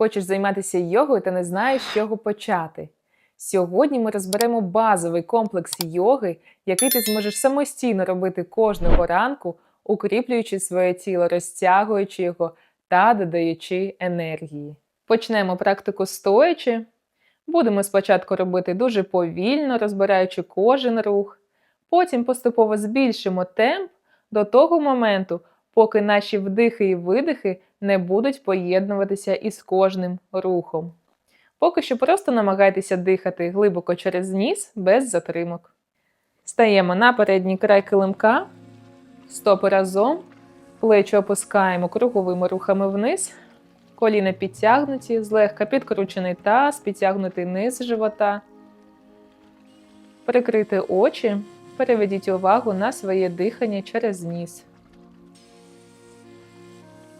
Хочеш займатися йогою та не знаєш, з чого почати. Сьогодні ми розберемо базовий комплекс йоги, який ти зможеш самостійно робити кожного ранку, укріплюючи своє тіло, розтягуючи його та додаючи енергії. Почнемо практику стоячи. Будемо спочатку робити дуже повільно, розбираючи кожен рух. Потім поступово збільшимо темп до того моменту, поки наші вдихи і видихи не будуть поєднуватися із кожним рухом. Поки що просто намагайтеся дихати глибоко через ніс без затримок. Стаємо на передній край килимка, стопи разом, плечі опускаємо круговими рухами вниз, коліна підтягнуті, злегка підкручений таз, підтягнутий низ живота. Прикрити очі, переведіть увагу на своє дихання через ніс.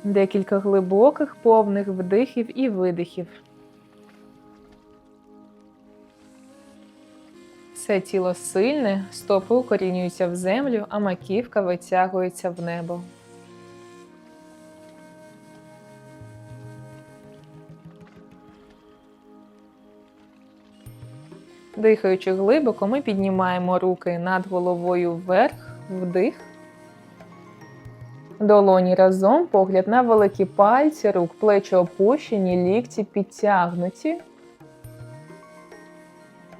Декілька глибоких, повних вдихів і видихів. Все тіло сильне, стопи укорінюються в землю, а маківка витягується в небо. Дихаючи глибоко, ми піднімаємо руки над головою вверх, вдих. Долоні разом, погляд на великі пальці, рук, плечі опущені, лікті підтягнуті.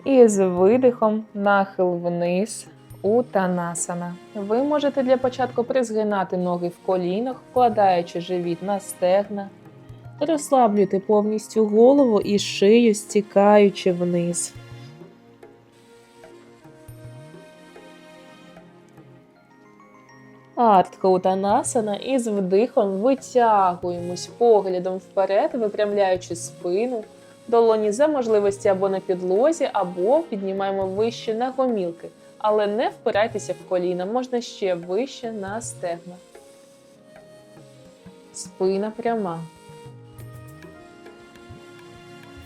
І з видихом нахил вниз у танасана. Ви можете для початку призгинати ноги в колінах, вкладаючи живіт на стегна. Розслаблюйте повністю голову і шию, стікаючи вниз. Артхаутанасана і з вдихом витягуємось поглядом вперед, випрямляючи спину, долоні за можливості або на підлозі, або піднімаємо вище на гомілки. Але не впирайтеся в коліна, можна ще вище на стегна. Спина пряма.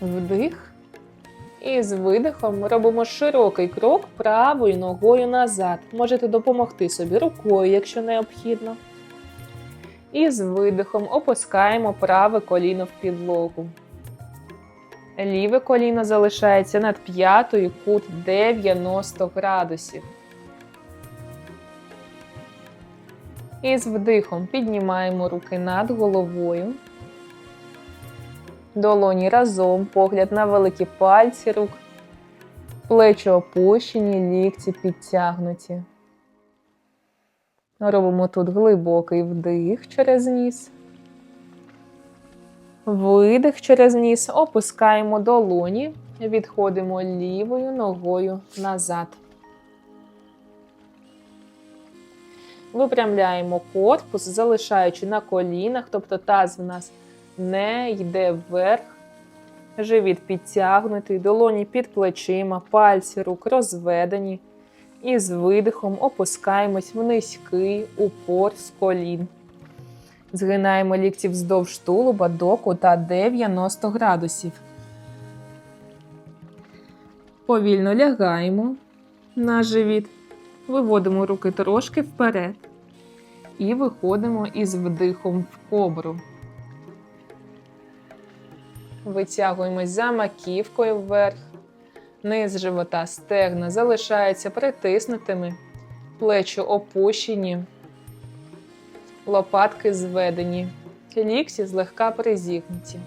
Вдих. І з видихом робимо широкий крок правою ногою назад. Можете допомогти собі рукою, якщо необхідно. І з видихом опускаємо праве коліно в підлогу. Ліве коліно залишається над п'ятою кут 90 градусів. І з вдихом піднімаємо руки над головою. Долоні разом, погляд на великі пальці рук, плечі опущені, лікті підтягнуті. Робимо тут глибокий вдих через ніс. Видих через ніс, опускаємо долоні, відходимо лівою ногою назад. Випрямляємо корпус, залишаючи на колінах, тобто таз в нас не йде вверх, живіт підтягнутий, долоні під плечима, пальці рук розведені. І з видихом опускаємось в низький упор з колін. Згинаємо лікті вздовж тулуба до кута 90 градусів. Повільно лягаємо на живіт, виводимо руки трошки вперед і виходимо із вдихом в кобру. Витягуємось за маківкою вверх. Низ живота стегна залишаються притиснутими, плечі опущені, лопатки зведені, лікті злегка призігнуті.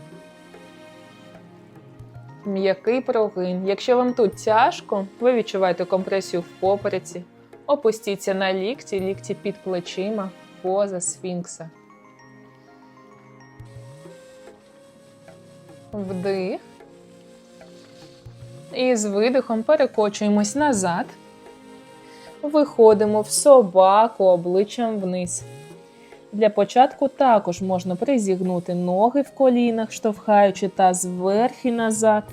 М'який прогин. Якщо вам тут тяжко, ви відчуваєте компресію в попереці, опустіться на лікті, лікті під плечима, поза сфінкса. Вдих. І з видихом перекочуємось назад. Виходимо в собаку обличчям вниз. Для початку також можна призігнути ноги в колінах, штовхаючи таз вверх і назад.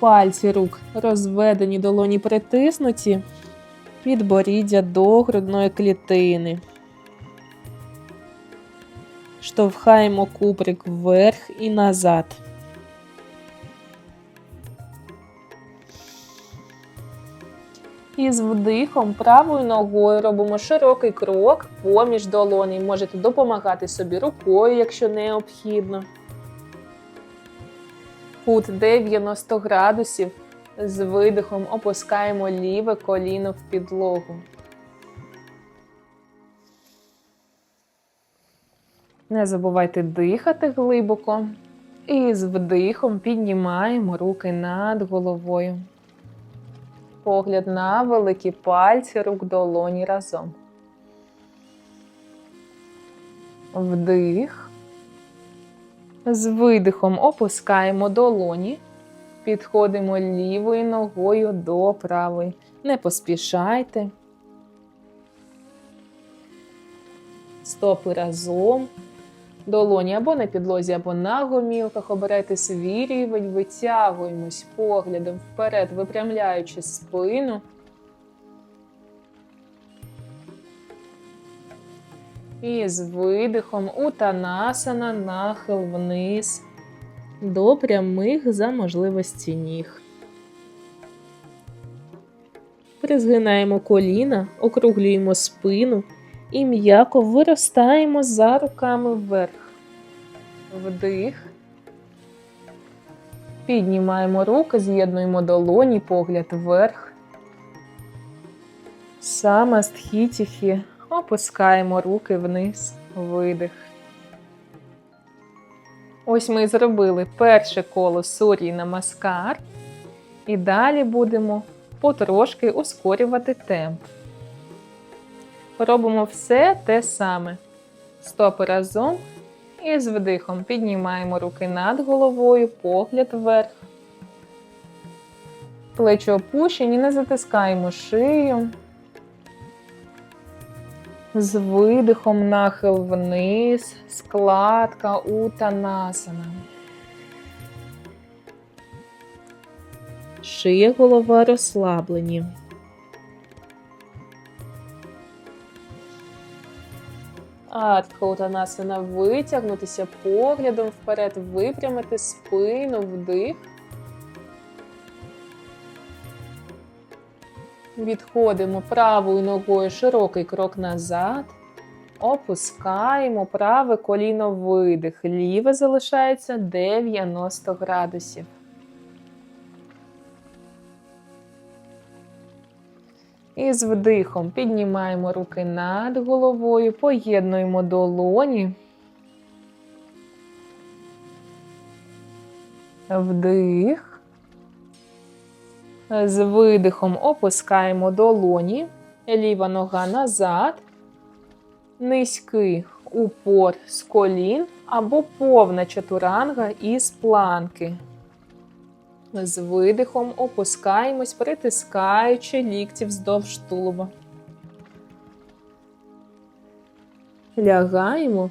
Пальці рук розведені долоні притиснуті, підборіддя до грудної клітини. Штовхаємо куприк вверх і назад. І з вдихом правою ногою робимо широкий крок поміж долоні. Можете допомагати собі рукою, якщо необхідно. Кут 90 градусів. З видихом опускаємо ліве коліно в підлогу. Не забувайте дихати глибоко. І з вдихом піднімаємо руки над головою. Погляд на великі пальці рук долоні разом. Вдих. З видихом опускаємо долоні. Підходимо лівою ногою до правої. Не поспішайте. Стопи разом. Долоні або на підлозі, або на гомілках. Обирайте свій рівень, витягуємось поглядом вперед, випрямляючи спину. І з видихом утанасана нахил вниз до прямих за можливості ніг. Призгинаємо коліна, округлюємо спину і м'яко виростаємо за руками вверх. Вдих. Піднімаємо руки, з'єднуємо долоні, погляд вверх. Саме стхітіхі. Опускаємо руки вниз, видих. Ось ми зробили перше коло сурі намаскар. І далі будемо потрошки ускорювати темп. Робимо все те саме. Стопи разом. І з вдихом піднімаємо руки над головою, погляд вверх. Плечі опущені, не затискаємо шию. З видихом нахил вниз, складка утанасана. Шия голова розслаблені. Артка утанасана витягнутися поглядом вперед, випрямити спину, вдих. Відходимо правою ногою широкий крок назад. Опускаємо праве коліно видих. Ліве залишається 90 градусів. І з вдихом піднімаємо руки над головою, поєднуємо долоні. Вдих. З видихом опускаємо долоні, ліва нога назад, низький упор з колін або повна чатуранга із планки. З видихом опускаємось, притискаючи лікті вздовж тулуба. Лягаємо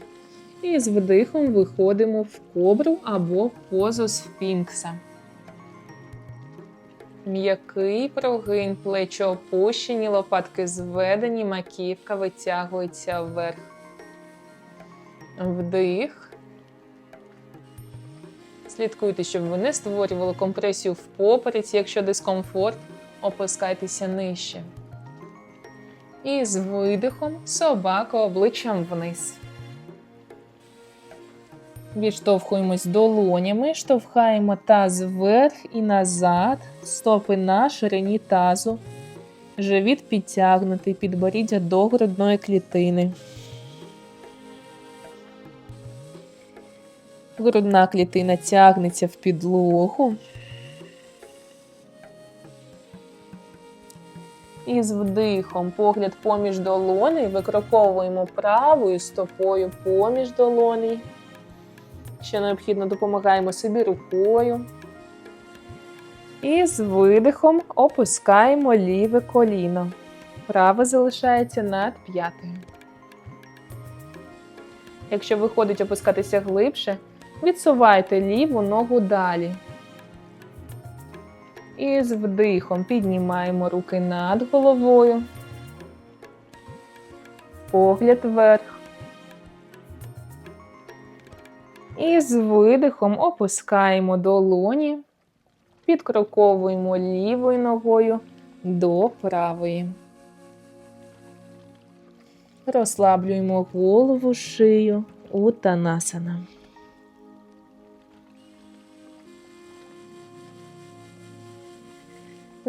і з вдихом виходимо в кобру або позу сфінкса. М'який прогин, плечі опущені, лопатки зведені, маківка витягується вверх. Вдих. Слідкуйте, щоб ви не створювали компресію в попереці, якщо дискомфорт, опускайтеся нижче. І з видихом собака обличчям вниз. Відштовхуємось долонями, штовхаємо таз вверх і назад, стопи на ширині тазу, живіт підтягнутий, підборіддя до грудної клітини. Грудна клітина тягнеться в підлогу. І з вдихом погляд поміж долоней викроковуємо правою стопою поміж долоней. Ще необхідно допомагаємо собі рукою. І з видихом опускаємо ліве коліно. Праве залишається над п'ятою. Якщо виходить опускатися глибше, відсувайте ліву ногу далі. І з вдихом піднімаємо руки над головою. Погляд вверх. І з видихом опускаємо долоні, підкроковуємо лівою ногою, до правої. Розслаблюємо голову, шию утанасана.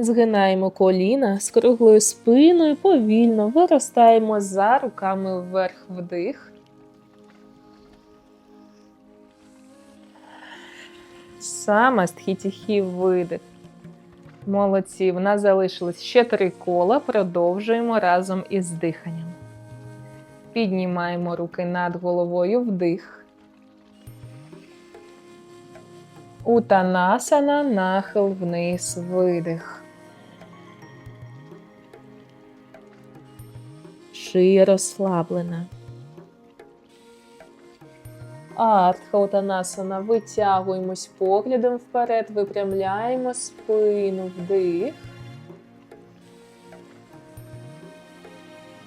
Згинаємо коліна з круглою спиною, повільно виростаємо за руками вверх вдих. Саме стхітіхі видих. Молодці, в нас залишилось ще три кола. Продовжуємо разом із диханням. Піднімаємо руки над головою вдих. Утанасана, нахил вниз, видих. Шия розслаблена. Артха Утанасана. Витягуємось поглядом вперед, випрямляємо спину вдих.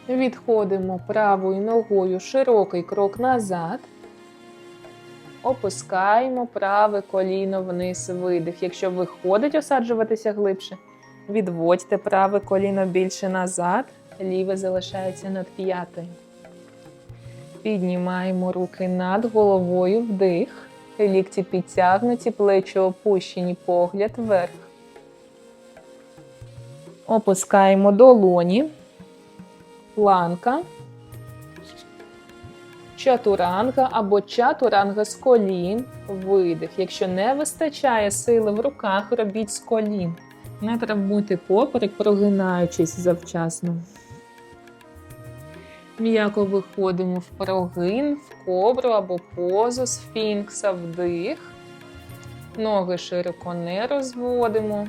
Відходимо правою ногою широкий крок назад. Опускаємо праве коліно вниз видих. Якщо виходить осаджуватися глибше, відводьте праве коліно більше назад, ліве залишається над п'ятою. Піднімаємо руки над головою вдих. Лікті підтягнуті, плечі опущені, погляд вверх. Опускаємо долоні, планка, чатуранга або чатуранга з колін, видих. Якщо не вистачає сили в руках, робіть з колін. Не травмуйте поперек, прогинаючись завчасно. М'яко виходимо в прогин, в кобру або позу сфінкса, вдих. Ноги широко не розводимо.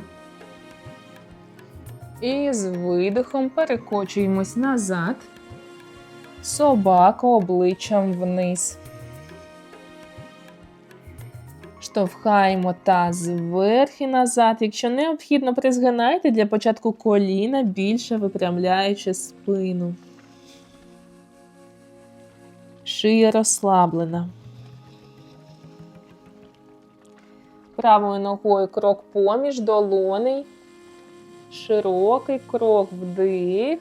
І з видихом перекочуємось назад. Собака обличчям вниз. Штовхаємо таз вверх і назад. Якщо необхідно, призгинайте для початку коліна, більше випрямляючи спину. Шия розслаблена. Правою ногою крок поміж долоней. Широкий крок вдих.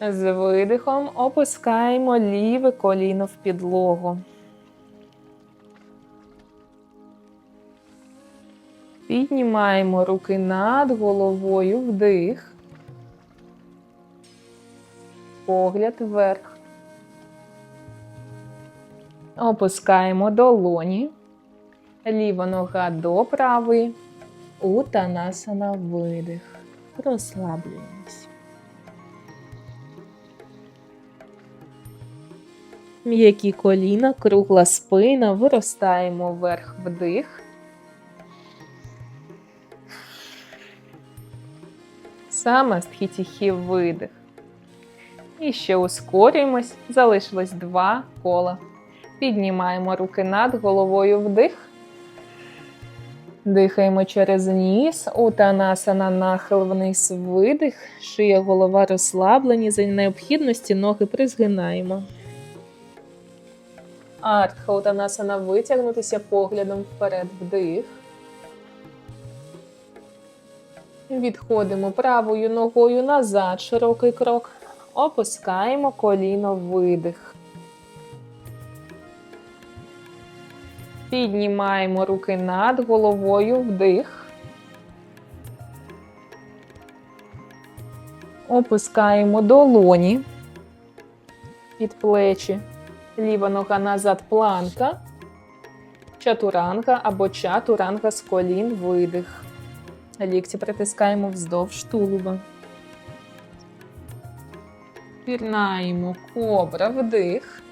З видихом опускаємо ліве коліно в підлогу. Піднімаємо руки над головою вдих. Погляд вверх. Опускаємо долоні. Ліва нога до правої. Утанасана видих. Розслаблюємось. М'які коліна, кругла спина, виростаємо вверх вдих. Саме стхітіхі видих. І ще ускорюємось. Залишилось два кола. Піднімаємо руки над головою вдих. Дихаємо через ніс, утанасана нахил вниз видих, шия голова розслаблені, за необхідності ноги призгинаємо. Артха утанасана витягнутися поглядом вперед вдих. Відходимо правою ногою назад, широкий крок. Опускаємо коліно видих. Піднімаємо руки над головою вдих. Опускаємо долоні під плечі. Ліва нога назад планка. Чатуранга або чатуранга з колін видих. Лікті притискаємо вздовж тулуба. Пірнаємо кобра вдих.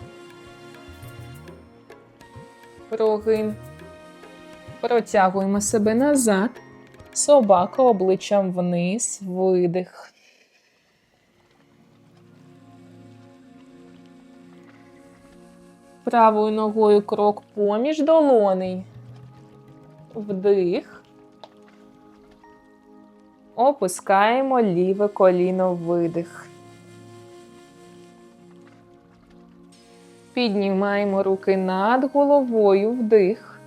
Прогин. Протягуємо себе назад. Собака обличчям вниз. Видих. Правою ногою крок поміж долоней. Вдих. Опускаємо ліве коліно видих. Піднімаємо руки над головою вдих.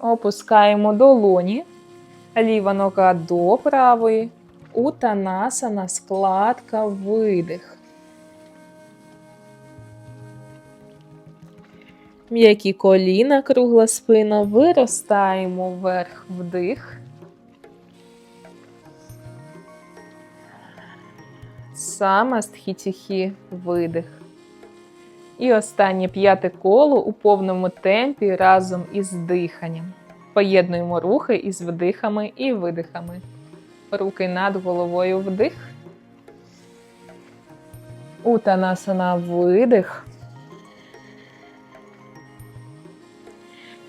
Опускаємо долоні. Ліва нога до правої. Утанасана, складка, видих. М'які коліна, кругла спина, виростаємо вверх вдих. Самастхітіхі видих. І останнє п'яте коло у повному темпі разом із диханням. Поєднуємо рухи із вдихами і видихами. Руки над головою вдих. Утанасана видих.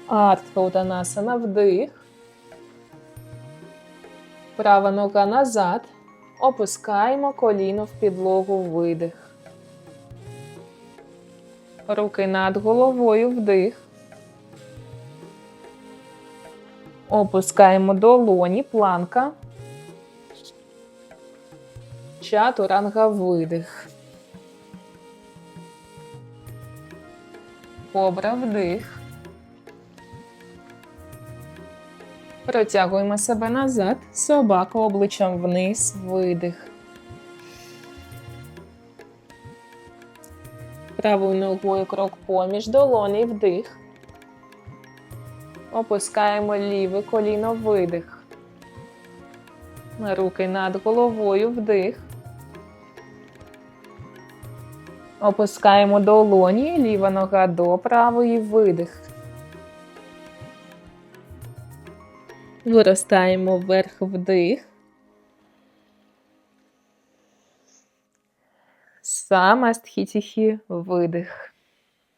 Артха Утанасана вдих. Права нога назад. Опускаємо коліно в підлогу видих. Руки над головою вдих. Опускаємо долоні, планка. Чатуранга видих. Кобра вдих. Протягуємо себе назад. Собака обличчям вниз, видих. Правою ногою крок поміж долоні вдих. Опускаємо ліве коліно видих. Руки над головою вдих. Опускаємо долоні, ліва нога до правої видих. Виростаємо вверх вдих. Самастхітіхі видих.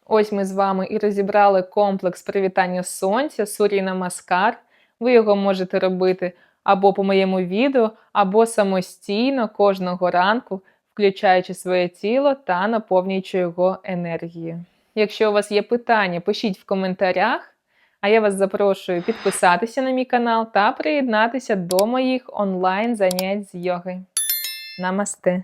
Ось ми з вами і розібрали комплекс привітання сонця Сурі Маскар. Ви його можете робити або по моєму відео, або самостійно кожного ранку, включаючи своє тіло та наповнюючи його енергією. Якщо у вас є питання, пишіть в коментарях. А я вас запрошую підписатися на мій канал та приєднатися до моїх онлайн занять з йоги. Намасте!